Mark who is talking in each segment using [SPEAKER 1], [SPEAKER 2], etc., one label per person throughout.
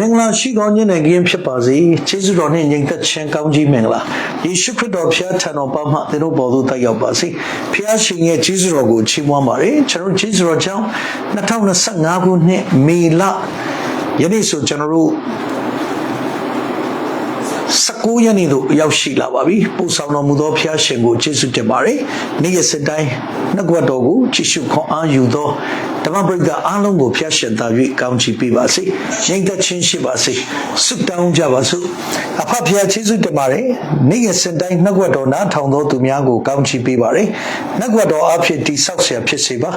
[SPEAKER 1] မင်္ဂလာရှိသောညနေခင်းဖြစ်ပါစေ။ယေရှုတော်နှင့်ညီသက်ခြင်းကောင်းကြီးမင်္ဂလာ။ယေရှုခရစ်တော်ဖျားထံတော်ပါမှသင်တို့ပေါ်သို့တက်ရောက်ပါစေ။ဖျားရှင်ရဲ့ယေရှုတော်ကိုချီးမွမ်းပါရစေ။ကျွန်တော်တို့ယေရှုတော်ကြောင့်2025ခုနှစ်မေလယနေ့ဆိုကျွန်တော်တို့ 19ရက်နေ့သို့ရောက်ရှိလာပါပြီပို့ဆောင်တော်မူသောဖျားရှင်ကိုကျေးဇူးတင်ပါတယ်နေ့ရက်စတိုင်းနှုတ်ကပတ်တော်ကိုကြည့်ရှုခွန်အားယူသောဓမ္မပရိသတ်အားလုံးကိုဖျားရှင်သာ၍ကောင်းချီးပေးပါစေရင်သက်ချင်းရှိပါစေဆုတောင်းကြပါစို့အဖဖျားကျေးဇူးတင်ပါတယ်နေ့ရက်စတိုင်းနှုတ်ကပတ်တော်နားထောင်သောသူများကိုကောင်းချီးပေးပါတယ်နှုတ်ကပတ်တော်အဖြစ်တိဆောက်ဆရာဖြစ်စေပါ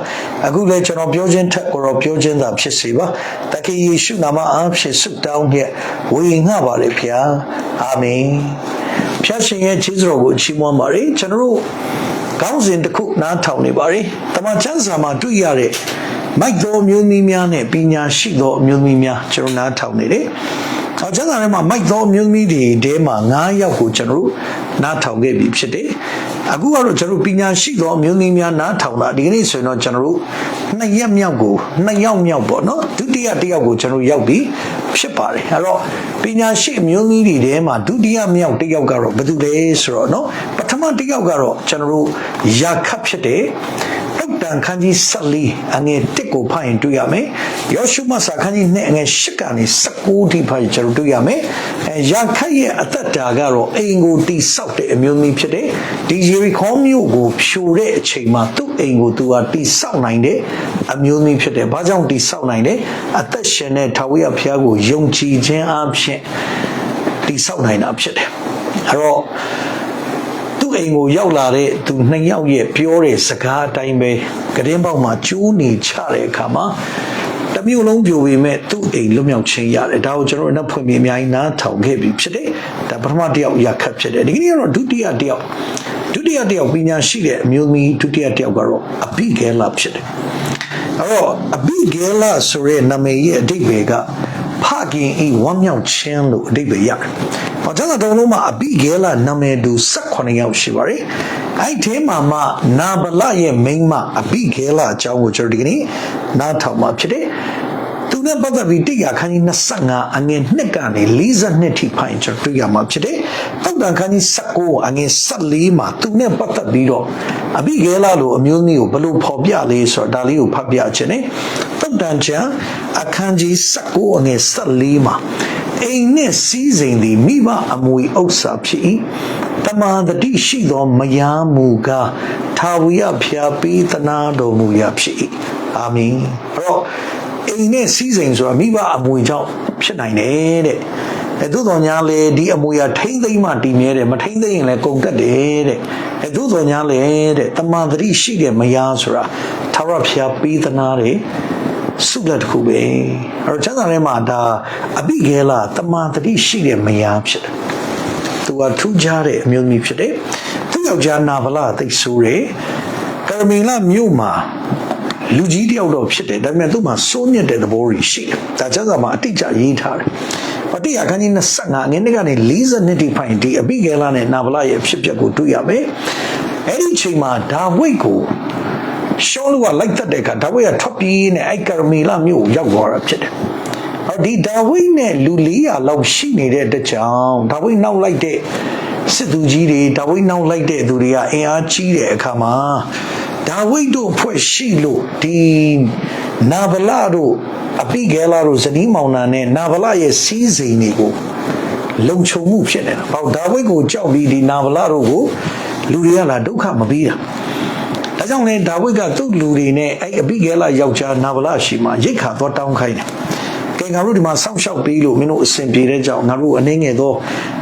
[SPEAKER 1] အခုလည်းကျွန်တော်ပြောခြင်းထက်ကိုတော့ပြောခြင်းသာဖြစ်စေပါတခင်ယေရှုနာမအားဖြင့်ဆုတောင်းရက်ဝေငှပါလေဖျား အာမင်ဖျားရှင်ရဲ့ခြေစွတော်ကိုချီးမွမ်းပါရစေကျွန်တော်တို့ကောင်းစဉ်တစ်ခုနားထောင်နေပါရစေတမန်ကျမ်းစာမှာတွေ့ရတဲ့မိုက်သောမျိုးသမီးများနဲ့ပညာရှိသောမျိုးသမီးများကျွန်တော်နားထောင်နေတယ်။အော်ကျမ်းစာထဲမှာမိုက်သောမျိုးသမီးတွေတဲမှာ9ယောက်ကိုကျွန်တော်တို့နားထောင်ခဲ့ပြီဖြစ်တယ်။ အခုကတော့ကျွန်တော်တို့ပညာရှိသောမျိုးသမီးများနားထောင်တာဒီကနေ့ဆိုရင်တော့ကျွန်တော်တို့နှစ်ရက်မြောက်ကိုနှစ်ယောက်မြောက်ပေါ့နော်ဒုတိယတစ်ယောက်ကိုကျွန်တော်ရောက်ပြီဖြစ်ပါတယ်အဲ့တော့ပညာရှိအမျိုးသမီးတွေထဲမှာဒုတိယမြောက်တစ်ယောက်ကတော့ဘယ်သူလဲဆိုတော့နော်ပထမတစ်ယောက်ကတော့ကျွန်တော်တို့ယာခတ်ဖြစ်တယ်တုတ်တ န်ခန်းကြီး14အငယ်1ကိုဖတ်ရင်တွေ့ရမယ်။ယောရှုမစာခန်းကြီး2အငယ်8ကနေ19ထိဖတ်ရင်ကျွန်တော်တွေ့ရမယ်။အဲယာခတ်ရဲ့အသက်တာကတော့အိမ်ကိုတိဆောက်တဲ့အမျိုးသမီးဖြစ်တယ်။ဒီယေရီခေါမြို့ကိုဖြိုတဲ့အချိန်မှာသူ့အိမ်ကိုသူကတိဆောက်နိုင်တဲ့အမျိုးသမီးဖြစ်တယ်။ဘာကြောင့်တိဆောက်နိုင်လဲ။အသက်ရှင်တဲ့ထာဝရဘုရားကိုယုံကြည်ခြင်းအပြင်တိဆောက်နိုင်တာဖြစ်တယ်။အဲတော့သူ့ အိမ်ကိုရောက်လာတဲ့သူနှစ်ယောက်ရဲ့ပြောတဲ့စကားအတိုင်းပဲကတင်းပေါက်မှာကျိုးနေချတဲ့အခါမှာတမျိုးလုံးပြိုပေမဲ့သူ့အိမ်လွတ်မြောက်ခြင်းရတယ်ဒါကိုကျွန်တော်တို့နောက်ဖွင့်ပြီးအများကြီးနားထောင်ခဲ့ပြီဖြစ်တယ်ဒါပထမတစ်ယောက်ရခတ်ဖြစ်တယ်ဒီကနေ့ကတော့ဒုတိယတစ်ယောက်ဒုတိယတစ်ယောက်ပညာရှိတဲ့အမျိုးသမီးဒုတိယတစ်ယောက်ကတော့အဘိဂဲလာဖြစ်တယ်အဲ့တော့အဘိဂဲလာဆိုတဲ့နာမည်ရဲ့အဓိပ္ပာယ်ကဖ ခင်ဤဝမ်းမြောက်ခြင်းလို့အဓိပ္ပာယ်ရတယ်။ဟောကျွန်တော်တို့လုံးမှာအဘိဂဲလာနာမည်တူ18ယောက်ရှိပါတယ်။အဲ့ဒီမှာမှနာဗလရဲ့မိန်းမအဘိဂဲလာအကြောင်းကိုကျွန်တော်ဒီကနေ့နားထောင်မှာဖြစ်တယ်။သူနဲ့ပတ်သက်ပြီးတိရခန်းကြီး25အငယ်2ကနေ42ထိဖိုင်ကျွန်တော်တွေ့ရမှာဖြစ်တယ်။တောက်တန်ခန်းကြီး19အငယ်14မှာသူနဲ့ပတ်သက်ပြီးတော့အဘိဂဲလာလိုအမျိုးမျိုးကိုဘယ်လိုဖော်ပြလဲဆိုတော့ဒါလေးကိုဖတ်ပြခြင်းနဲ့ တောက်တန်ချံအခန်းကြီး19အငယ်14မှာအိမ်နဲ့စီးစိမ်သည်မိဘအမွေဥစ္စာဖြစ်၏တမန်တတိရှိသောမယားမူကားထာဝရဖျားပေးသနာတော်မူရာဖြစ်၏အာမင်အဲ့တော့အိမ်နဲ့စီးစိမ်ဆိုတာမိဘအမွေကြောင့်ဖြစ်နိုင်တယ်တဲ့အဲသို့တော်ညာလေဒီအမွေရထိမ့်သိမ့်မှတည်မြဲတယ်မထိမ့်သိမ့်ရင်လည်းကုန်တတ်တယ်တဲ့အဲသို့တော်ညာလေတဲ့တမန်တတိရှိတဲ့မယားဆိုတာထာဝရဖျားပေးသနာတယ် စုလက်တစ်ခုပဲအဲ့တော့ကျမ်းစာထဲမှာဒါအဘိဂဲလာတမန်တတိရှိတဲ့မယားဖြစ်တယ်သူကထူးခြားတဲ့အမျိုးသမီးဖြစ်တယ်သူယောက်ျားနာဗလာသိဆိုးတယ်ကာမင်လာမြို့မှာလူကြီးတယောက်တော့ဖြစ်တယ်ဒါပေမဲ့သူ့မှာစိုးမြတ်တဲ့သဘောတွေရှိတယ်ဒါကျမ်းစာမှာအတိအကျရေးထားတယ်ပတိယခန်းကြီး25ငင်းကနေ40နှစ်တိဖိုင်ဒီအဘိဂဲလာနဲ့နာဗလာရဲ့ဖြစ်ပျက်ကိုတွေ့ရမယ်အဲ့ဒီအချိန်မှာဒါဝိတ်ကို ရှောလူကလိုက်သက်တဲ့အခါဒါဝိဒ်ကထွက်ပြေးနေအဲ့ကာမီလာမြို့ကိုရောက်သွားတာဖြစ်တယ်။ဟောဒီဒါဝိဒ်နဲ့လူ400လောက်ရှိနေတဲ့တကြောင်ဒါဝိဒ်နောက်လိုက်တဲ့စစ်သူကြီးတွေဒါဝိဒ်နောက်လိုက်တဲ့သူတွေကအင်အားကြီးတဲ့အခါမှာဒါဝိဒ်တို့ဖွဲ့ရှိလို့ဒီနာဗလာတို့အပိဂဲလာတို့ဇနီးမောင်နှံနဲ့နာဗလာရဲ့စီးစိမ်တွေကိုလုံခြုံမှုဖြစ်နေတာ။ဟောဒါဝိဒ်ကိုကြောက်ပြီးဒီနာဗလာတို့ကိုလူတွေကလာဒုက္ခမပေးတာ။ ဒါကြောင့်လေဒါဝိဒ်ကသူ့လူတွေနဲ့အဲ့အဘိဂဲလာယောက်ျားနာဗလာရှိမှရိတ်ခါတော့တောင်းခိုင်းတယ်။ကဲငါတို့ဒီမှာစောင့်ရှောက်ပေးလို့မင်းတို့အစဉ်ပြေတဲ့ကြောင့်ငါတို့အနေငယ်တော့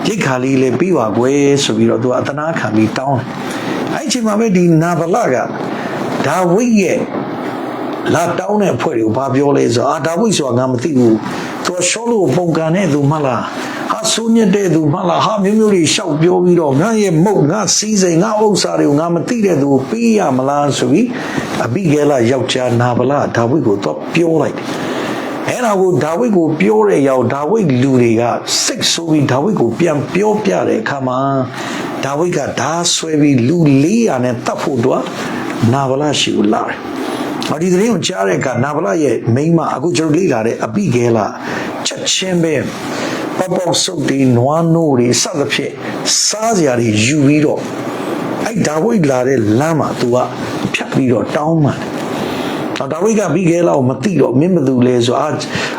[SPEAKER 1] ရိတ်ခါလေးလေးပြီးပါကွယ်ဆိုပြီးတော့သူကအသနာခံပြီးတောင်းတယ်။အဲ့ဒီအချိန်မှာပဲဒီနာဗလာကဒါဝိဒ်ရဲ့လာတောင်းတဲ့အဖွဲ့တွေကိုဘာပြောလဲဆိုတော့အာဒါဝိဒ်ဆိုတာငါမသိဘူး။သူကရှောလို့ပုံကန်တဲ့သူမှလား။ ဟာဆိုးညစ်တဲ့သူမှလားဟာမျိုးမျိုးတွေရှောက်ပြောပြီးတော့ငါရဲ့မုတ်ငါစီးစိမ်ငါဥစ္စာတွေကိုငါမသိတဲ့သူကိုပေးရမလားဆိုပြီးအဘိဂဲလာယောက်ျားနာဗလာဒါဝိဒ်ကိုတော့ပြောလိုက်တယ်အဲ့ဒါကိုဒါဝိဒ်ကိုပြောတဲ့ရောက်ဒါဝိဒ်လူတွေကစိတ်ဆိုးပြီးဒါဝိဒ်ကိုပြန်ပြောပြတဲ့အခါမှာဒါဝိဒ်ကဓာဆွဲပြီးလူ400နဲ့တတ်ဖို့တော့နာဗလာရှိကိုလာတယ်။ဟောဒီသတင်းကိုကြားတဲ့အခါနာဗလာရဲ့မိန်းမအခုကျွန်တော်လေ့လာတဲ့အပိဂဲလာချက်ချင်းပဲ ပေါပေါဆုပ်တွေနွားနို့တွေစသဖြင့်စားစရာတွေယူပြီးတော့အဲ့ဒါဝိတ်လာတဲ့လမ်းမှာ तू ကဖြတ်ပြီးတော့တောင်းမှန်တယ်ဒါဝိတ်ကပြီးခဲလောက်မသိတော့မင်းမသူလဲဆိုအာ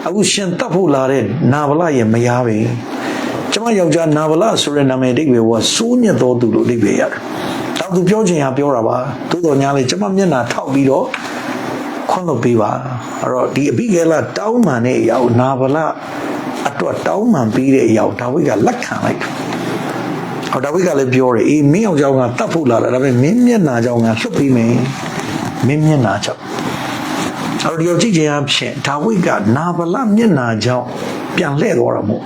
[SPEAKER 1] အခုရှင်တတ်ဖို့လာတဲ့နာဗလရဲ့မယားပဲကျမယောက်ျားနာဗလဆိုတဲ့နာမည်အိဗေကစိုးညက်တော်သူလို့အိဗေရတယ်တောင်သူပြောချင်ဟာပြောတာပါသို့တော်ညာလေကျမမျက်နှာထောက်ပြီးတော့ခွန်းလုပ်ပေးပါအဲ့တော့ဒီအဘိဂဲလတောင်းမှန်တဲ့အရာကိုနာဗလ အတွက်တောင်းမှန်ပြီးတဲ့အရာကိုဒါဝိဒ်ကလက်ခံလိုက်တယ်ဟောဒါဝိဒ်ကလည်းပြောတယ်အေးမင်းအောင်ကြောင့်ကတတ်ဖို့လာတာဒါပေမဲ့မင်းမျက်နှာကြောင့်ကလွတ်ပြီးမယ်မင်းမျက်နှာကြောင့်အဲ့တော့ဒီရောက်ကြည့်ခြင်းအဖြစ်ဒါဝိဒ်ကနာဗလမျက်နှာကြောင့်ပြန်လှည့်သွားတာမို့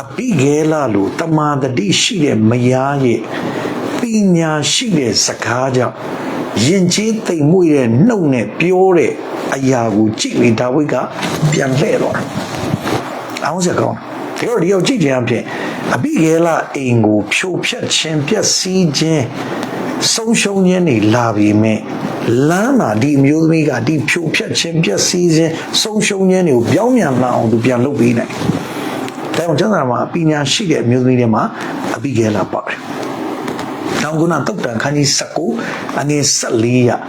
[SPEAKER 1] အဘိဂဲလလိုတမာတတိရှိတဲ့မယားရဲ့ပညာရှိတဲ့စကားကြောင့်ယဉ်ကျေးသိမ်မွေ့တဲ့နှုတ်နဲ့ပြောတဲ့အရာကိုကြည့်ပြီးဒါဝိဒ်ကပြန်လှည့်သွားတာ အောင်စကောင်းဒီတော့ဒီရောက်ကြည့်ခြင်းအဖြစ်အဘိဂဲလအိမ်ကိုဖြိုဖျက်ခြင်းပျက်စီးခြင်းဆုံးရှုံးခြင်းတွေလာပြီးမြဲလမ်းမှာဒီအမျိုးသမီးကဒီဖြိုဖျက်ခြင်းပျက်စီးခြင်းဆုံးရှုံးခြင်းတွေကိုပြောင်းပြန်လာအောင်သူပြန်လုပ်ပေးနိုင်တယ်။ဒါကြောင့်ကျမ်းစာမှာပညာရှိတဲ့အမျိုးသမီးတွေမှာအဘိဂဲလပါတယ်။တောင်ကုနာတုတ်တန်ခန်းကြီး19အငယ်14ရတ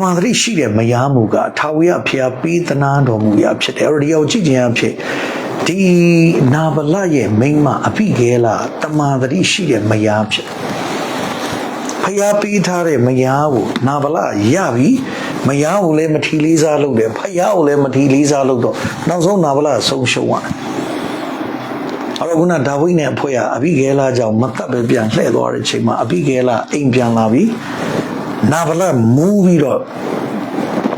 [SPEAKER 1] မန်တရိရှိတဲ့မယားမူကထာဝရဘုရားပေးသနာတော်မူရာဖြစ်တယ်။အဲ့ဒီရောက်ကြည့်ခြင်းအဖြစ်ဒီနာဗလရဲ့မိန်းမအဘိဂဲလတမန်တရိရှိတဲ့မယားဖြစ်တယ်ဖျားပေးထားတဲ့မယားကိုနာဗလရပြီမယားကိုလည်းမထီလေးစားလုပ်တယ်ဖယားကိုလည်းမထီလေးစားလုပ်တော့နောက်ဆုံးနာဗလဆုံးရှုံးသွားတယ်အဲ့တော့ခုနဒါဝိဒ်နဲ့အဖွဲကအဘိဂဲလာကြောင့်မတ်ပဲပြန်လှည့်သွားတဲ့အချိန်မှာအဘိဂဲလာအိမ်ပြန်လာပြီ နာဗလမူးပြီးတော့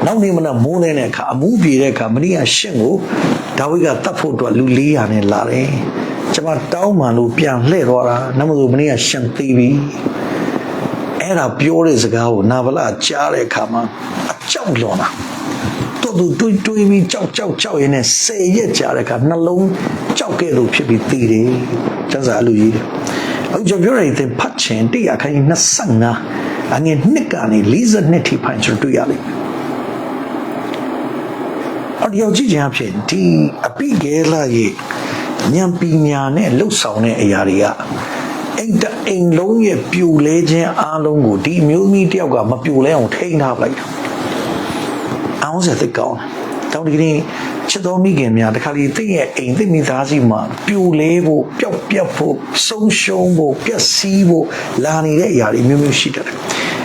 [SPEAKER 1] နောက်နေ့မနက်မိုးနေတဲ့အခါအမူးပြေတဲ့အခါမရိယာရှင့်ကိုဒါဝိဒ်ကတတ်ဖို့အတွက်လူ400နဲ့လာတယ်ကျွန်မတောင်းမှန်လို့ပြန်လှည့်သွားတာနမဆိုမရိယာရှင့်သေးပြီအဲ့ဒါပြောတဲ့စကားကိုနာဗလကြားတဲ့အခါမှာအကြောက်လွန်တာတော်သူတွေးတွေးပြီးကြောက်ကြောက်ကြောက်ရင်းနဲ့ဆယ်ရက်ကြာတဲ့အခါနှလုံးကြောက်ကဲ့သို့ဖြစ်ပြီးတည်တယ်ကျန်းစာအလူကြီးတယ်အခုကျွန်တော်ပြောရတဲ့ဖတ်ချင်100အခန်းကြီး25 အငယ်နှစ်ကနေ42ထိဖိုင်ကျွန်တော်တွေ့ရလိမ့်မယ်အော်ဒီရောက်ကြည့်ခြင်းအဖြစ်ဒီအပိဂဲလာရဲ့ဉာဏ်ပညာနဲ့လှုပ်ဆောင်တဲ့အရာတွေကအိမ်တအိမ်လုံးရဲ့ပြိုလဲခြင်းအားလုံးကိုဒီအမျိုးသမီးတယောက်ကမပြိုလဲအောင်ထိန်းထားပလိုက်တာအောင်စက်သိကောင်းတောင်းဒီကနေ့ချ စ်တော်မိခင်များတခါလေသိရဲ့အိမ်သိမိသားစုမှာပြိုလဲဖို့ပျောက်ပြတ်ဖို့ဆုံးရှုံးဖို့ပျက်စီးဖို့လာနေတဲ့အရာတွေမျိုးမျိုးရှိတယ်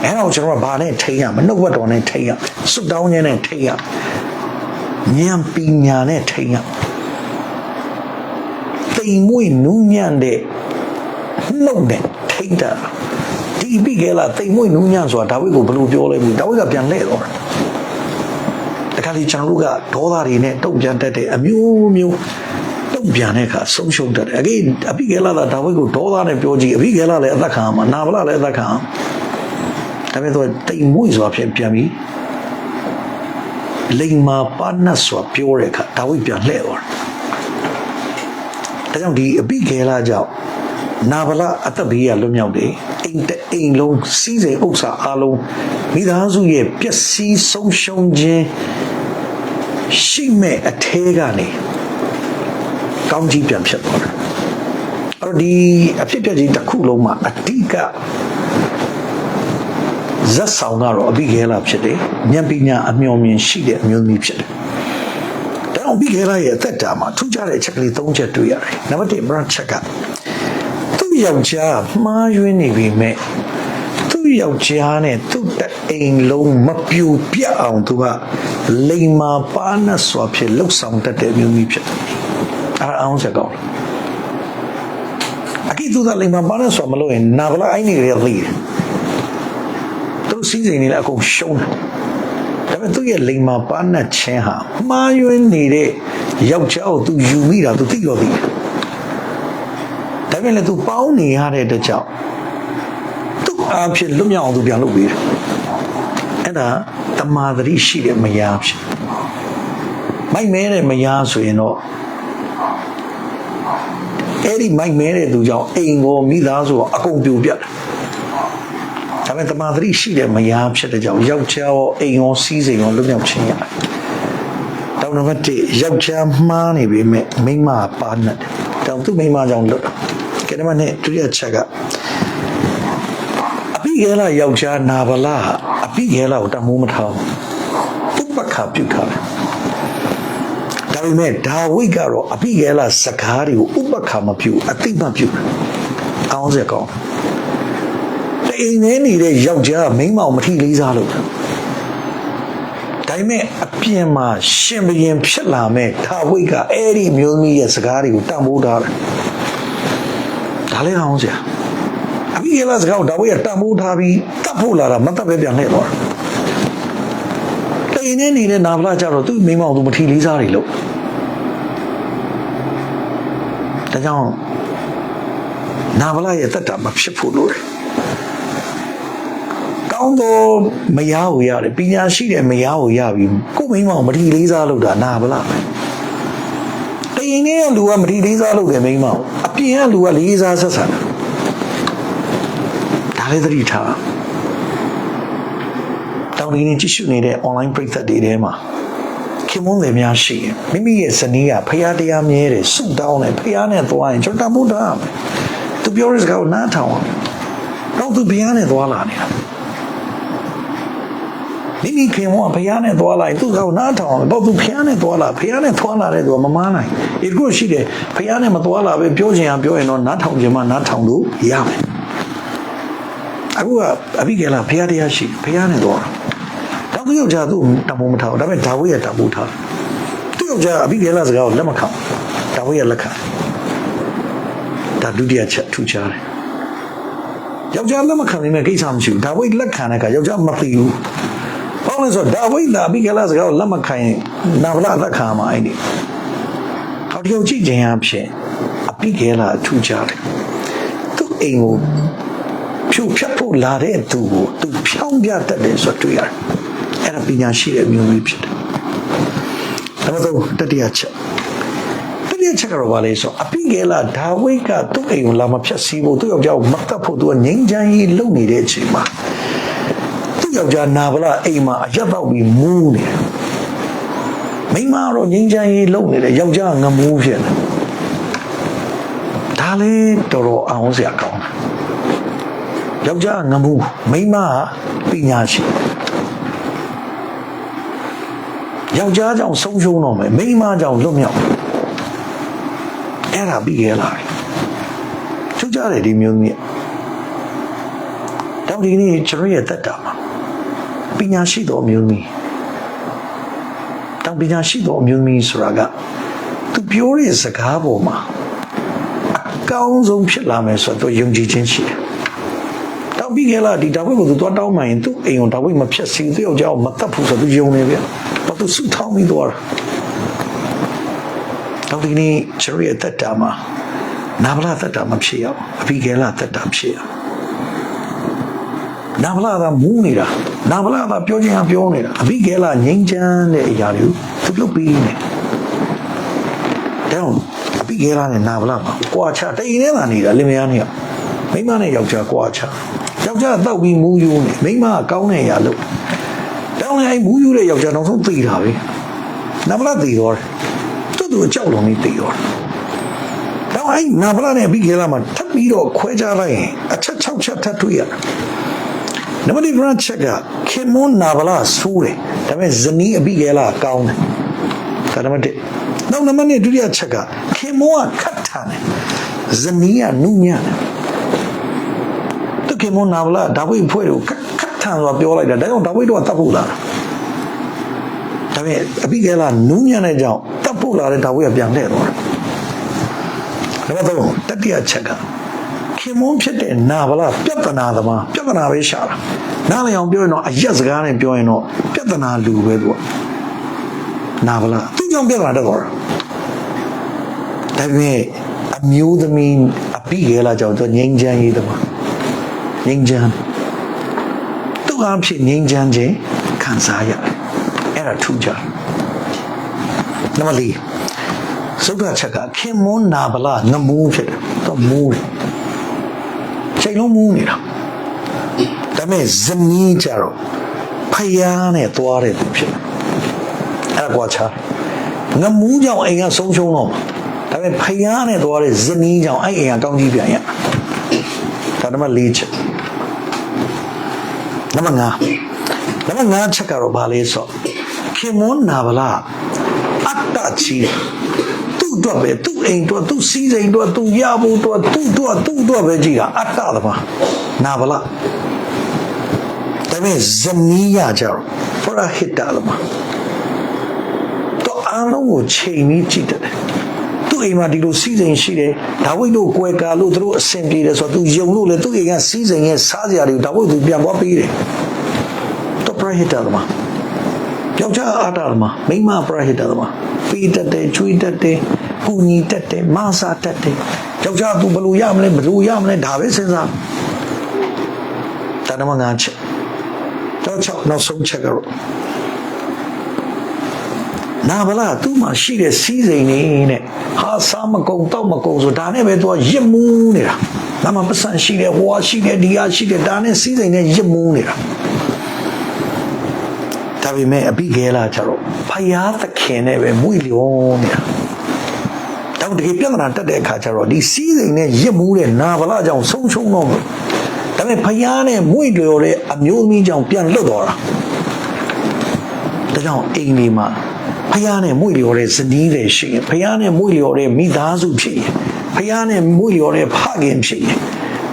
[SPEAKER 1] အဲ့တော့ကျွန်တော်ကဘာနဲ့ထိန်းရမနှုတ်ဘတ်တော်နဲ့ထိန်းရစွတ်တောင်းခြင်းနဲ့ထိန်းရဉာဏ်ပညာနဲ့ထိန်းရတိမ်မွေ့နူးညံ့တဲ့နှုတ်နဲ့ထိတ်တာဒီပြီကလာတိမ်မွေ့နူးညံ့ဆိုတာဒါဝိဒ်ကိုဘယ်လိုပြောလဲမသိဒါဝိဒ်ကပြန်လှည့်တော့တခါ လေကျွန်တော်တို့ကဒေါသတွေနဲ့တုံ့ပြန်တတ်တဲ့အမျိုးမျိုးတုံ့ပြန်တဲ့အခါဆုံးရှုံးတတ်တယ်အကိအပိကဲလာတာဒါဝိဒ်ကိုဒေါသနဲ့ပြောကြည့်အပိကဲလာလည်းအသက်ခံမှာနာဗလာလည်းအသက်ခံဒါပေမဲ့သူတိမ်မွေ့ဆိုတာပြန်ပြန်ပြီးလိမ်မာပါနတ်ဆိုတာပြောတဲ့အခါဒါဝိဒ်ပြန်လှည့်သွားတယ်ဒါကြောင့်ဒီအပိကဲလာကြောင့်နာဗလအသက်ဘေးကလွတ်မြောက်တယ်အိမ်တအိမ်လုံးစီးစိမ်ဥစ္စာအလုံးမိသားစုရဲ့ပျက်စီးဆုံးရှုံးခြင်း ရှိမဲ့အထဲကနေကောင်းကြီးပြန်ဖြစ်သွားတယ်အဲ့တော့ဒီအဖြစ်အပျက်ကြီးတစ်ခုလုံးမှာအတိကဇက်ဆောင်ကတော့အဘိဂဲလာဖြစ်တယ်ဉာဏ်ပညာအမျှော်မြင်ရှိတဲ့အမျိုးသမီးဖြစ်တယ်ဒါအောင်ဘိဂဲလာရဲ့အသက်တာမှာထူးခြားတဲ့အချက်ကလေး၃ချက်တွေ့ရတယ်နံပါတ်1ဘရတ်ချက်ကသူ့ယောက်ျားမှားယွင်းနေပြီမဲ့သူ့ယောက်ျားနဲ့သူ့တအိမ်လုံးမပြူပြတ်အောင်သူက လိမ္မာပါနဲ့စွာဖြစ်လှုပ်ဆောင်တတ်တဲ့မျိုးမျိုးဖြစ်တယ်။အားအောင်ချက်ကောင်းအကိသူကလိမ္မာပါနဲ့စွာမလို့ရင်နာဗလာအိုင်းနေရသေးတယ်။သူစီးစိမ်နေလည်းအကုန်ရှုံးတယ်။ဒါပေမဲ့သူ့ရဲ့လိမ္မာပါနဲ့ချင်းဟာမှားယွင်းနေတဲ့ယောက်ျားကိုသူယူမိတာသူသိတော့သိတယ်။ဒါပေမဲ့လည်း तू ပေါင်းနေရတဲ့အတွက်ကြောင့်သူ့အားဖြင့်လွတ်မြောက်အောင် तू ပြန်လုပ်ပေးတယ် အဲ့ဒါတမာတရိရှိတဲ့မယားဖြစ်မိုက်မဲတဲ့မယားဆိုရင်တော့အဲ့ဒီမိုက်မဲတဲ့သူကြောင့်အိမ်ကိုမိသားစုအကုန်ပြိုပြတ်တယ်ဒါပေမဲ့တမာတရိရှိတဲ့မယားဖြစ်တဲ့ကြောင့်ယောက်ျားရောအိမ်ရောစီးစိမ်ရောလွတ်မြောက်ခြင်းရတယ်ဒါတောင်းနံပါတ်1ယောက်ျားမှားနေပြီမဲ့မိန်းမကပါနေတယ်တောင်းသူ့မိန်းမကြောင့်လွတ်တာကဲနံပါတ်2ဒုတိယချက်ကအပိခဲလာယောက်ျားနာဗလာ အပိခဲလာကိုတမိုးမထားဘူးဥပ္ပခါပြုတ်ထားတယ်ဒါပေမဲ့ဒါဝိတ်ကတော့အပိခဲလာစကားတွေကိုဥပ္ပခါမပြုတ်အသိမပြုတ်အောင်းစက်ကောင်းတိမ်နေနေတဲ့ယောက်ျားမိန်းမကိုမထီလေးစားလို့ဒါပေမဲ့အပြင်မှာရှင်ဘရင်ဖြစ်လာမဲ့ဒါဝိတ်ကအဲ့ဒီမျိုးသမီးရဲ့စကားတွေကိုတန်ဖိုးထားတယ်။ဒါလည်းအောင်စရာ။ အပြီးရလာစကားကိုဒါဝိတ်ကတန်ဖိုးထားပြီးတတ်ဖို့လာတာမတတ်ပဲပြန်လှည့်သွားတာ။တိန်နေနေတဲ့နာဗလာကြတော့သူ့မိန်းမကိုသူမထီလေးစားတွေလို့ဒါကြောင့်နာဗလာရဲ့တက်တာမဖြစ်ဖို့လို့တယ်ကောင်းသောမယားကိုရတယ်ပညာရှိတဲ့မယားကိုရပြီကိုမိန်းမကိုမထီလေးစားလို့တာနာဗလားပဲတရင်နဲ့လူကမထီလေးစားလို့တယ်မိန်းမကိုအပြင်ကလူကလေးစားဆက်ဆံတာဒါ လည်းသတိထားတောင်းရင်းကြည့်ရှုနေတဲ့ online ပရိသတ်တွေထဲမှာခင်မုန်းတွေများရှိရင်မိမိရဲ့ဇနီးကဖရာတရားမြဲတယ်ဆုတောင်းတယ်ဖရာနဲ့သွားရင်ကျွန်တော်တမို့တာမယ်သူပြောတဲ့စကားကိုနားထောင်အောင်တော့သူဘုရားနဲ့သွားလာနေတာမိမိခင်မောဘုရားနဲ့သွားလိုက်သူ့ကောနားထောင်တော့သူဘုရားနဲ့သွားလာဘုရားနဲ့သွားလာတဲ့သူကမမားနိုင်ဒီကုရှိတယ်ဘုရားနဲ့မသွားလာပဲပြောချင်အောင်ပြောရင်တော့နားထောင်ခြင်းမှနားထောင်လို့ရမယ် အခုကအဘိကေလာဘုရားတရားရှိဘုရားနဲ့သွားတော့သူယောက်ျားသူ့တမိုးမထားဘူးဒါပေမဲ့ဒါဝိရဲ့တမိုးထားသူ့ယောက်ျားအဘိကေလာစကားကိုလက်မခံဒါဝိရဲ့လက်ခံဒါဒုတိယချက်ထူခြားတယ်ယောက်ျားလက်မခံနိုင်တဲ့ကိစ္စမရှိဘူးဒါဝိလက်ခံတဲ့အခါယောက်ျားမသိဘူး။ဘာလို့လဲဆိုတော့ဒါဝိဒ္ဓအဘိကလစကားကိုလက်မခံရင်နာဗလာလက်ခံမှာအဲ့ဒီ။အော်ဒီကိုကြည့်ခြင်းအဖြစ်အဘိကလထူကြတယ်။သူ့အိမ်ကို ဖြူဖြတ်ဖို့လာတဲ့သူကိုသူဖြောင်းပြတတ်တယ်ဆိုတော့တွေ့ရတယ်။အဲ့ဒါပညာရှိတဲ့မျိုးမျိုးဖြစ်တယ်။ဒါတော့တတိယချက်တတိယချက်ကတော့ဗာလဲဆိုအပိကဲလာဒါဝိတ်ကသူ့အိမ်ကိုလာမဖြတ်စည်းဖို့သူ့ယောက်ျားကိုမတတ်ဖို့သူကငိမ့်ချမ်းကြီးလုပ်နေတဲ့အချိန်မှာသူ့ယောက်ျားနာဗလာအိမ်မှာအရက်တော့ပြီးမူးနေတယ်မိန်းမကတော့ငိမ့်ချမ်းရေးလုံနေတယ်ယောက်ျားကငမူးဖြစ်နေဒါလေးတော်တော်အောင်စရာကောင်းတ ယ်ယောက်ျားကငမူးမိန်းမကပညာရှိယောက်ျားကြောင့်ဆုံးရှုံးတော့မယ်မိန်းမကြောင့်လွတ်မြောက်မယ်အဲ့ဒါပြီးခဲ့လာတယ်ချုပ်ကြတယ်ဒီမျိုးမျိုးတောင်ဒီနေ့ကျွန်တော်ရဲ့တက်တာမှာပညာရှိသောအမျိုးသမီးတောင်ပညာရှိသောအမျိုးသမီးဆိုတာကသူပြောတဲ့စကားပေါ်မှာအကောင်းဆုံးဖြစ်လာမယ်ဆိုတော့ယုံကြည်ခြင်းရှိတယ်။တောင် ပြီးခဲ့လားဒီဒါဝိတ်ကိုသူသွားတောင်းမှရင်သူ့အိမ်ကိုဒါဝိတ်မဖြတ်စီသူ့ယောက်ျားကိုမတတ်ဘူးဆိုတော့သူယုံနေဗျ။ဘာသူစုထောင်းပြီးသွားတာ။တောင်ဒီနေ့ကျွန်တော်ရဲ့တက်တာမှာနာဗလာတက်တာမဖြစ်ရအောင်အပြီးခဲ့လားတက်တာဖြစ်ရအောင်နာဗလာကမူးနေတာနာဗလာကပြောချင်အောင်ပြောနေတာအဘိကဲလာငိမ့်ချမ်းတဲ့အရာတွေကိုသူလုပ်ပြီးနေတောင်းအဘိကဲလာနဲ့နာဗလာမှာကွာချတိန်ထဲမှာနေတာလင်မယားနဲ့မိန်းမနဲ့ယောက်ျားကွာချ ယောက်ျားတောက်ပြီးမူးယူနေမိန်းမကကောင်းတဲ့အရာလုပ်တောင်းလည်းအဲ့မူးယူတဲ့ယောက်ျားနောက်ဆုံးသိတာပဲနာဗလာသိတော့တယ်သူ့သူအကြောက်လုံးကြီးသိတော့တယ်တောင်းအဲ့နာဗလာနဲ့အဘိကဲလာမှာထပ်ပြီးတော့ခွဲခြားလိုက်ရင်အချက်၆ချက်ထပ်တွေ့ရတယ်နံပါတ်1 branch ချက်ကခင်မွန်နာဗလာဆိုးတယ်ဒါပေမဲ့ဇနီးအပိကဲလာကောင်းတယ်ဒါနံပါတ်1နောက်နံပါတ်2ဒုတိယချက်ကခင်မွန်ကခတ်ထန်တယ်ဇနီးကနုညံ့တယ်သူ ခင်မွန်နာဗလာဒါဝိတ်ဖွဲ့ကိုခတ်ခတ်ထန်ဆိုတာပြောလိုက်တာဒါကြောင့်ဒါဝိတ်တော့တတ်ဖို့လာတာဒါပေမဲ့အပိကဲလာနုညံ့တဲ့ကြောင့်တတ်ဖို့လာတဲ့ဒါဝိတ်ကပြန်လှည့်သွားတယ်နံပါတ်3တတိယချက်ကခင်မုန်းဖြစ်တဲ့နာဗလာပြဿနာသမားပြဿနာပဲရှာတာနားလည်အောင်ပြောရင်တော့အရက်စကားနဲ့ပြောရင်တော့ပြဿနာလူပဲသူကနာဗလာသူကြောင့်ပြဿနာတက်သွားတာဒါပေမဲ့အမျိုးသမီးအပိခဲလာကြောင့်သူငိမ့်ချမ်းရေးသမား ငိမ့်ချမ်းသူကအဖြစ်ငိမ့်ချမ်းခြင်းခံစားရတယ်အဲ့ဒါထူးကြတယ်နံပါတ်၄သုဒ္ဓချက်ကခင်မွန်းနာဗလာငမူးဖြစ်တယ်သူကမူးတယ်ချိန်လုံးမူးနေတာဒါပေမဲ့ဇနီးကြတော့ဖယားနဲ့သွားတယ်သူဖြစ်တယ်အဲ့ဒါကွာချားငမူးကြောင့်အိမ်ကဆုံးရှုံးတော့မှာဒါပေမဲ့ဖယားနဲ့သွားတဲ့ဇနီးကြောင့်အဲ့အိမ်ကကောင်းကြီးပြန်ရဒါနံပါတ်၄ချက် နံပါတ်5နံပါတ်5ချက်ကတော့ဘာလဲဆိုခင်မွန်းနာဗလားအတ္တချီသူ့အတွက်ပဲသူ့အိမ်အတွက်သူ့စီးစိမ်အတွက်သူရဖို့အတွက်သူ့အတွက်သူ့အတွက်ပဲကြည့်တာအတ္တသမားနာဗလားဒါပေမဲ့ဇနီးရကြတော့ဖရဟိတလမာတော့အားလုံးကိုချိန်ပြီးကြည့်တယ်သူ့ အိမ်မှာဒီလိုစီးစိမ်ရှိတယ်ဒါဝိဒ်တို့ကွယ်ကာလို့သူတို့အဆင်ပြေတယ်ဆိုတော့သူယုံလို့လေသူ့အိမ်ကစီးစိမ်ရဲ့စားစရာတွေကိုဒါဝိဒ်သူပြန်သွားပေးတယ်တော့ဖရဟိတလမာယောက်ျားအားတာလမာမိန်းမဖရဟိတလမာပေးတတ်တယ်ချွေးတတ်တယ်ကူညီတတ်တယ်မဆာတတ်တယ်ယောက်ျားသူဘယ်လိုရမလဲဘယ်လိုရမလဲဒါပဲစဉ်းစားဒါနမငါချက်တော့ချောက်နောက်ဆုံးချက်ကတော့ နာဗလာသူ့မှာရှိတဲ့စီးစိမ်နေနဲ့ဟာစားမကုံတောက်မကုံဆိုဒါနဲ့ပဲသူကရစ်မူးနေတာနာမပစံရှိတယ်ဟိုဟာရှိတယ်ဒီဟာရှိတယ်ဒါနဲ့စီးစိမ်နဲ့ရစ်မူးနေတာဒါပေမဲ့အပိခဲလာကြတော့ဖယားသခင်နဲ့ပဲမွေလျောနေတာတော့တကယ်ပြဿနာတက်တဲ့အခါကျတော့ဒီစီးစိမ်နဲ့ရစ်မူးတဲ့နာဗလာကြောင့်ဆုံးရှုံးတော့မှာဒါပေမဲ့ဖယားနဲ့မွေလျောတဲ့အမျိုးသမီးကြောင့်ပြန်လွတ်တော့တာဒါကြောင့်အိမ်ဒီမှာ ဖယားနဲ့မွေလျောတဲ့ဇနီးတွေရှိရင်ဖယားနဲ့မွေလျောတဲ့မိသားစုဖြစ်ရင်ဖယားနဲ့မွေလျောတဲ့ဖခင်ဖြစ်ရင်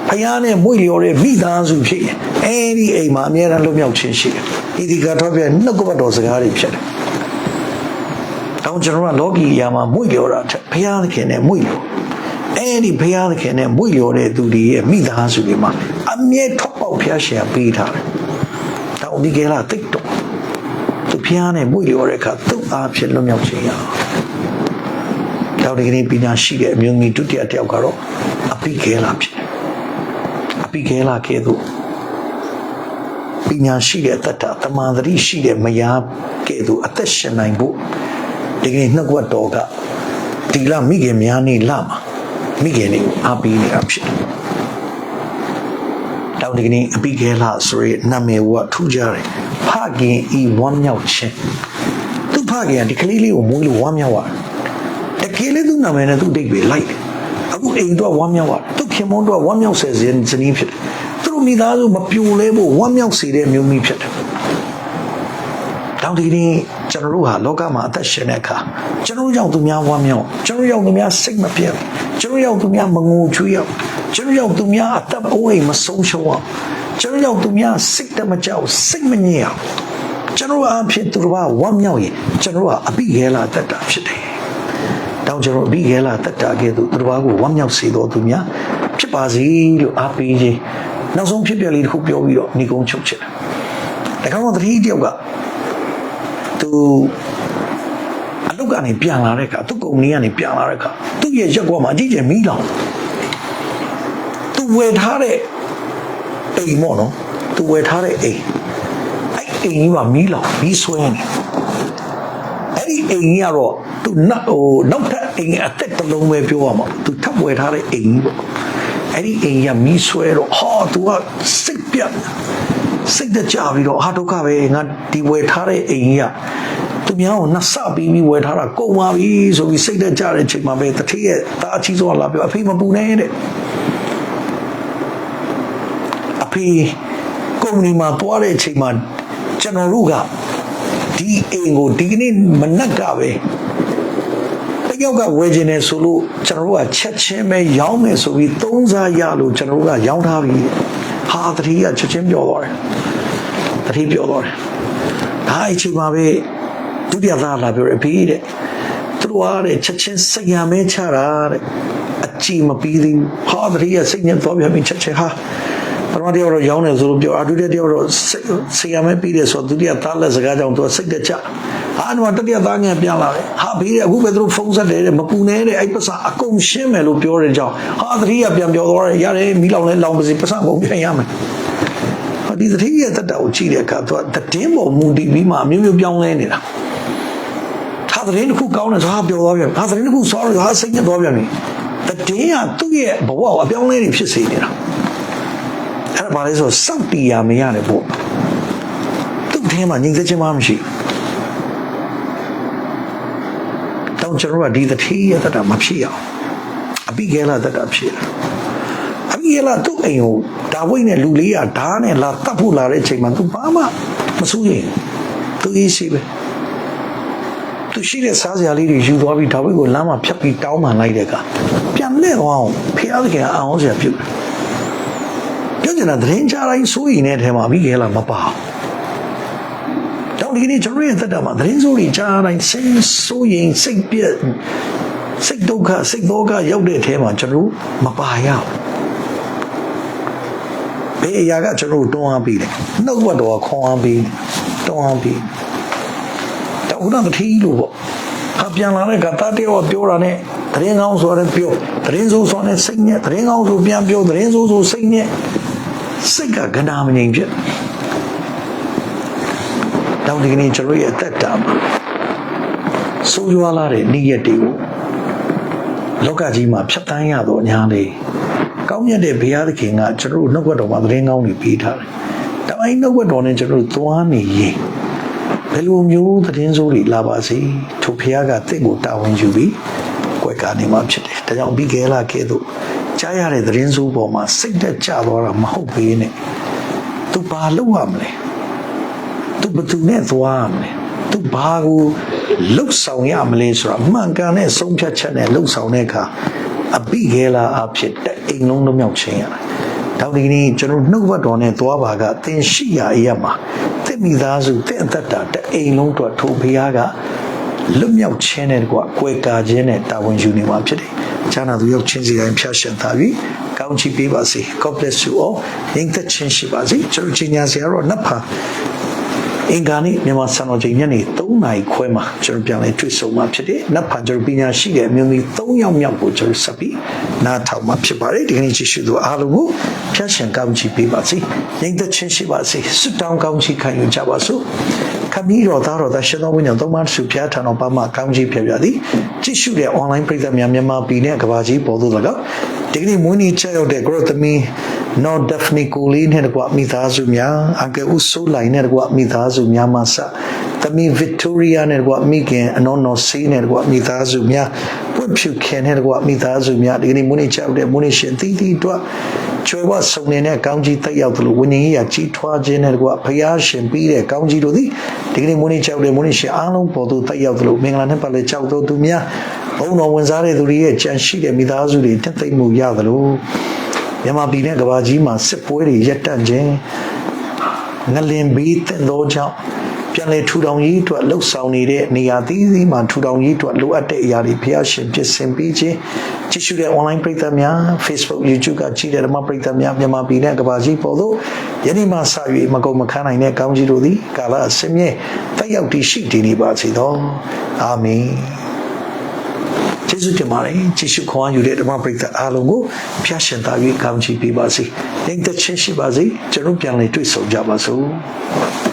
[SPEAKER 1] ဖယားနဲ့မွေလျောတဲ့မိသားစုဖြစ်ရင်အဲဒီအိမ်မှာအများအားလွတ်မြောက်ခြင်းရှိတယ်။ဤဒီကတော့ပြနှုတ်ကပတ်တော်စကားတွေဖြစ်တယ်။တောင်းကျွန်တော်ကလောကီအရာမှာမွေလျောတာထက်ဖယားသခင်နဲ့မွေလျောအဲဒီဖယားသခင်နဲ့မွေလျောတဲ့သူတွေရဲ့မိသားစုတွေမှာအမြဲထောက်ပေါက်ဖျားရှင်ပေးထားတယ်။တောင်းဒီကလာတိတ်တော့သူ ဖျားနဲ့မွေလျောတဲ့အခါသူ့အားဖြင့်လွတ်မြောက်ခြင်းရအောင်။တောင်းဒီကနေ့ပညာရှိတဲ့အမျိုးသမီးဒုတိယတစ်ယောက်ကတော့အပိခဲလာဖြစ်တယ်။အပိခဲလာကဲ့သို့ပညာရှိတဲ့အတ္တတမန်တရိရှိတဲ့မယားကဲ့သို့အသက်ရှင်နိုင်ဖို့ဒီကနေ့နှုတ်ကပတ်တော်ကဒီလမိခင်များနေလာမှာမိခင်တွေကိုအားပေးနေတာဖြစ်တယ်။တောင်းဒီကနေ့အပိခဲလာဆိုရဲနာမည်ကထူးကြတယ်။ ဖခင်ဤဝမ်းမြောက်ခြင်းသူဖခင်ကဒီကလေးလေးကိုမွေးလို့ဝမ်းမြောက်ရတယ်။တကယ်လေသူနာမည်နဲ့သူအတိတ်ပဲလိုက်တယ်။အခုအိမ်တော့ဝမ်းမြောက်ရတယ်။သူခင်မွန်းတော့ဝမ်းမြောက်ဆဲဇနီးဖြစ်တယ်။သူတို့မိသားစုမပြိုလဲဖို့ဝမ်းမြောက်စေတဲ့မျိုးမျိုးဖြစ်တယ်။တောင်းဒီနေ့ကျွန်တော်တို့ဟာလောကမှာအသက်ရှင်တဲ့အခါကျွန်တော်တို့ကြောင့်သူများဝမ်းမြောက်ကျွန်တော်တို့ကြောင့်သူများစိတ်မပြတ်ကျွန်တော်တို့ကြောင့်သူများမငိုချွေးအောင်ကျွန်တော်တို့ကြောင့်သူများအသက်အိုးအိမ်မဆုံးရှုံးအောင် ကျွန်တော်တို့ကြောင့်သူများစိတ်တမကြောက်စိတ်မငြိမ်အောင်ကျွန်တော်တို့အဖြစ်သူတို့ကဝမ်းမြောက်ရင်ကျွန်တော်တို့ကအပိခဲလာတတ်တာဖြစ်တယ်တောင်းကျွန်တော်အပိခဲလာတတ်တာကဲ့သို့သူတို့ကဝမ်းမြောက်စေတော်သူများဖြစ်ပါစေလို့အားပေးခြင်းနောက်ဆုံးဖြစ်ပြလေးတစ်ခုပြောပြီးတော့ညီကုန်းချုပ်ချင်တယ်ဒါကောင်တော့တတိတယောက်ကသူအလုတ်ကနေပြန်လာတဲ့အခါသူ့ကုမ္ပဏီကနေပြန်လာတဲ့အခါသူ့ရဲ့ရက်ကွက်မှာအကြီးကျယ်မီးလောင်သူဝယ်ထားတဲ့ အိမ်ပေါ့နော်သူဝယ်ထားတဲ့အိမ်အဲ့အိမ်ကြီးမှာမီးလောင်မီးဆွဲနေအဲ့ဒီအိမ်ကြီးကတော့သူနောက်ဟိုနောက်ထပ်အိမ်အသက်တစ်လုံးပဲပြောရမှာသူထပ်ဝယ်ထားတဲ့အိမ်ကြီးပေါ့အဲ့ဒီအိမ်ကြီးကမီးဆွဲတော့ဟာသူကစိတ်ပြတ်စိတ်တကြပြီးတော့ဟာဒုက္ခပဲငါဒီဝယ်ထားတဲ့အိမ်ကြီးကသူများကိုနှဆပြီးပြီးဝယ်ထားတာကုန်ပါပြီဆိုပြီးစိတ်တကြတဲ့အချိန်မှာပဲတတိယတာအချီးဆုံးလာပြောအဖေမပူနဲ့တဲ့ အဖေကုမ္ပဏီမှာတွားတဲ့အချိန်မှာကျွန်တော်တို့ကဒီအိမ်ကိုဒီကနေ့မနက်ကပဲတယောက်ကဝယ်ခြင်းနဲ့ဆိုလို့ကျွန်တော်တို့ကချက်ချင်းပဲရောင်းမယ်ဆိုပြီးသုံးစားရလို့ကျွန်တော်တို့ကရောင်းထားပြီဟာတတိယချက်ချင်းပြောသွားတယ်တတိပြောသွားတယ်ဒါအချိန်မှာပဲဒုတိယသားလာပြောတယ်ဖေးတဲ့သူတို့အားတဲ့ချက်ချင်းစိတ်ရမဲချတာတဲ့အကြည့်မပြီးသေးဘူးဟာတတိယစိတ်နဲ့သွားပြန်ပြီးချက်ချင်းဟာ ပထမတယောက်တော့ရောင်းတယ်ဆိုလို့ပြောအဒုတိယတယောက်တော့စိတ်ရမဲပြီးတယ်ဆိုတော့ဒုတိယသားလက်စကားကြောင့်သူကစိတ်တကြဟာဒီမှာတတိယသားငယ်ပြန်လာတယ်ဟာဘေးတဲ့အခုပဲသူတို့ဖုန်းဆက်တယ်တဲ့မပူနဲ့တဲ့အဲ့ပစာအကုန်ရှင်းမယ်လို့ပြောတဲ့ကြောင့်ဟာတတိယပြန်ပြောသွားတယ်ရတယ်မီးလောင်လဲလောင်ပါစေပစာကုန်ပြန်ရမယ်ဟာဒီတတိယတက်တာကိုကြည့်တဲ့အခါသူကတည်င်းပေါ်မူတည်ပြီးမှအမျိုးမျိုးပြောင်းလဲနေတာဟာသတင်းတစ်ခုကောင်းတယ်ဆိုဟာပြောသွားပြန်ဟာသတင်းတစ်ခုဆောင်းတယ်ဟာစိတ်ညစ်သွားပြန်ပြီတည်င်းကသူ့ရဲ့ဘဝကိုအပြောင်းလဲနေဖြစ်စေနေတာ အဲ့ဒါဘာလဲဆိုစောက်တီရမရတယ်ပေါ့သူ့ထင်းမှာညီသက်ချင်းမှမရှိဘူးကြောင့်ကျွန်တော်တို့ကဒီတတိယတတမဖြစ်အောင်အပိကေလာတတဖြစ်တာအပိကေလာသူ့အိမ်ကိုဒါဝိတ်နဲ့လူလေးကဓာတ်နဲ့လာတတ်ဖို့လာတဲ့အချိန်မှာသူဘာမှမစိုးရင်သူအေးရှိပဲသူရှိတဲ့စားစရာလေးတွေယူသွားပြီးဒါဝိတ်ကိုလမ်းမှာဖြတ်ပြီးတောင်းပန်လိုက်တဲ့အခါပြန်လဲအောင်ဖျားသခင်ကအောင်စရာပြုတယ် ပြောချင်တာသတင်းကြားတိုင်းစိုးရင်တဲ့အထဲမှာအပိကေလာမပါဘူးတော့ဒီနေ့ကျွန်တော်ရဲ့သက်တာမှာသတင်းစိုးတွေကြားတိုင်းစိတ်ဆိုးရင်စိတ်ပြက်စိတ်ဒုက္ခစိတ်ဘောကရောက်တဲ့အထဲမှာကျွန်တော်မပါရဘူးဘယ်အရာကကျွန်တော်တွန်းအားပေးတယ်နှုတ်ဘတ်တော်ခွန်အားပေးတွန်းအားပေးတော့ဦးတော်တထီးလို့ပေါ့ဟာပြန်လာတဲ့ကတတယောပြောတာနဲ့သတင်းကောင်းဆိုရဲပြောသတင်းဆိုးဆိုနဲ့စိတ်နဲ့သတင်းကောင်းဆိုပြန်ပြောသတင်းဆိုးဆိုစိတ်နဲ့ စိတ်ကကနာမငြိမ်ဖြစ်တောင်းဒီကနေ့ကျွန်တော်ရဲ့အသက်တာမှာဆိုးရွားလာတဲ့နေ့ရက်တွေကိုလောကကြီးမှာဖြတ်တန်းရတော့ညာလေးကောင်းမြတ်တဲ့ဘုရားသခင်ကကျွန်တော်တို့နှုတ်ကပတ်တော်မှာသတင်းကောင်းတွေပေးထားတယ်။ဒါအိနှုတ်ကပတ်တော်နဲ့ကျွန်တော်တို့သွားနေရင်ဘယ်လိုမျိုးသတင်းစိုးတွေလာပါစေထိုဘုရားကတင့်ကိုတာဝန်ယူပြီးကွယ်ကာနေမှာဖြစ်တယ်။ဒါကြောင့်ပြီးခဲလာခဲ့သို့ ကြားရတဲ့သတင်းစိုးပေါ်မှာစိတ်သက်ကြသွားတာမဟုတ်ပေနဲ့။ तू ဘာလုပ်ရမလဲ။ तू ဘယ်သူနဲ့သွားရမလဲ။ तू ဘာကိုလှုပ်ဆောင်ရမလဲဆိုတာမှန်ကန်တဲ့ဆုံးဖြတ်ချက်နဲ့လှုပ်ဆောင်တဲ့အခါအပိခဲလာအဖြစ်တဲ့အိမ်လုံးလုံးမြောက်ခြင်းရတယ်။တောင်ဒီကနေ့ကျွန်တော်နှုတ်ဘတ်တော်နဲ့သွားပါကသင်ရှိရာအရာမှာသင်မိသားစုသင်အသက်တာတဲ့အိမ်လုံးတော့ထိုဘုရားကလွတ်မြောက်ခြင်းနဲ့တကွကွယ်ကာခြင်းနဲ့တာဝန်ယူနေမှာဖြစ်တယ်။ ဈာနာသူရောက်ချင်းစီတိုင်းဖျားရှင်သာပြီးကောင်းချီးပေးပါစေ။ God bless you all ။ရင်သက်ချင်းရှိပါစေ။ကျွန်တော်ချင်းညာစရာတော့နတ်ဖာအင်္ဂါနေ့မြန်မာစံတော်ချိန်ညနေ3နာရီခွဲမှာကျွန်တော်ပြန်လဲတွေ့ဆုံမှာဖြစ်တယ်။နတ်ဖန်ကျွန်တော်ပညာရှိတဲ့အမျိုးသမီး3ယောက်မြောက်ကိုကျွန်တော်ဆက်ပြီးနားထောင်မှာဖြစ်ပါတယ်။ဒီကနေ့ကြည့်ရှုသူအားလုံးကိုဖျက်ရှင်ကောင်းချီးပေးပါစေ။ညီသက်ချင်းရှိပါစေ။ဆုတောင်းကောင်းချီးခံယူကြပါစို့။ခ မီးတော်သားတော်သားရှင်တော်ဝိညာဉ်သုံးပါးစုဖျားထံတော်ပါမှကောင်းချီးဖြစ်ပြသည်။ကြည့်ရှုတဲ့ online ပရိသတ်များမြန်မာပြည်နဲ့ကမ္ဘာကြီးပေါ်သို့၎င်းဒီကနေ့မွေးနေ့ချက်ရောက်တဲ့ growth သမီး not definitely ကိုလေးနဲ့တကွမိသားစုများအကဲဥဆိုးလိုက်နဲ့တကွမိသားစုများမှစ သမီး Victoria နဲ့တကွမိခင်အနော်နော်ဆေးနဲ့တကွမိသားစုများပွင့်ဖြူခင်နဲ့တကွမိသားစုများဒီကနေ့မွေးနေ့ချက်ရောက်တဲ့မွေးနေ့ရှင်တီတီတို့ကျွဲဝဆုံနေတဲ့ကောင်းကြီးတက်ရောက်သလိုဝိညာဉ်ရေးရာကြီးထွားခြင်းနဲ့တကွဖျားရှင်ပြီးတဲ့ကောင်းကြီးတို့သည်ဒီကနေ့မွေးနေ့ချက်ရောက်တဲ့မွေးနေ့ရှင်အားလုံးပေါ်သို့တက်ရောက်သလိုမင်္ဂလာနဲ့ပတ်လည်ကြောက်တော်သူများဘုံတော်ဝင်စားတဲ့သူတွေရဲ့ကြံရှိတဲ့မိသားစုတွေတက်သိမ့်မှုရသလိုမြန်မာပြည်နဲ့ကမ္ဘာကြီးမှာစစ်ပွဲတွေရပ်တန့်ခြင်းငလင်ဘေးတင့်သောကြောင့် ပြန်လေထူထောင်ရေးအတွက်လှုပ်ဆောင်နေတဲ့နေရာသီးသီးမှာထူထောင်ရေးအတွက်လိုအပ်တဲ့အရာတွေဖျားရှင်ပြင်ဆင်ပေးခြင်းကြည့်ရှုတဲ့ online ပရိသတ်များ Facebook YouTube ကကြည့်တဲ့ဓမ္မပရိသတ်များမြန်မာပြည်နဲ့ကမ္ဘာကြီးပေါ်သို့ယနေ့မှစ၍မကုန်မခန်းနိုင်တဲ့ကောင်းကြီးတို့သည်ကာလအစဉ်မြဲတက်ရောက်တည်ရှိတည်နေပါစေသောအာမင်ကျေးဇူးတင်ပါတယ်ကြည့်ရှုခွန်အားယူတဲ့ဓမ္မပရိသတ်အားလုံးကိုဖျားရှင်သာ၍ကောင်းချီးပေးပါစေ။ဉာဏ်သက်ချင်းရှိပါစေ။ကျွန်တော်ပြန်လည်တွေ့ဆုံကြပါစို့။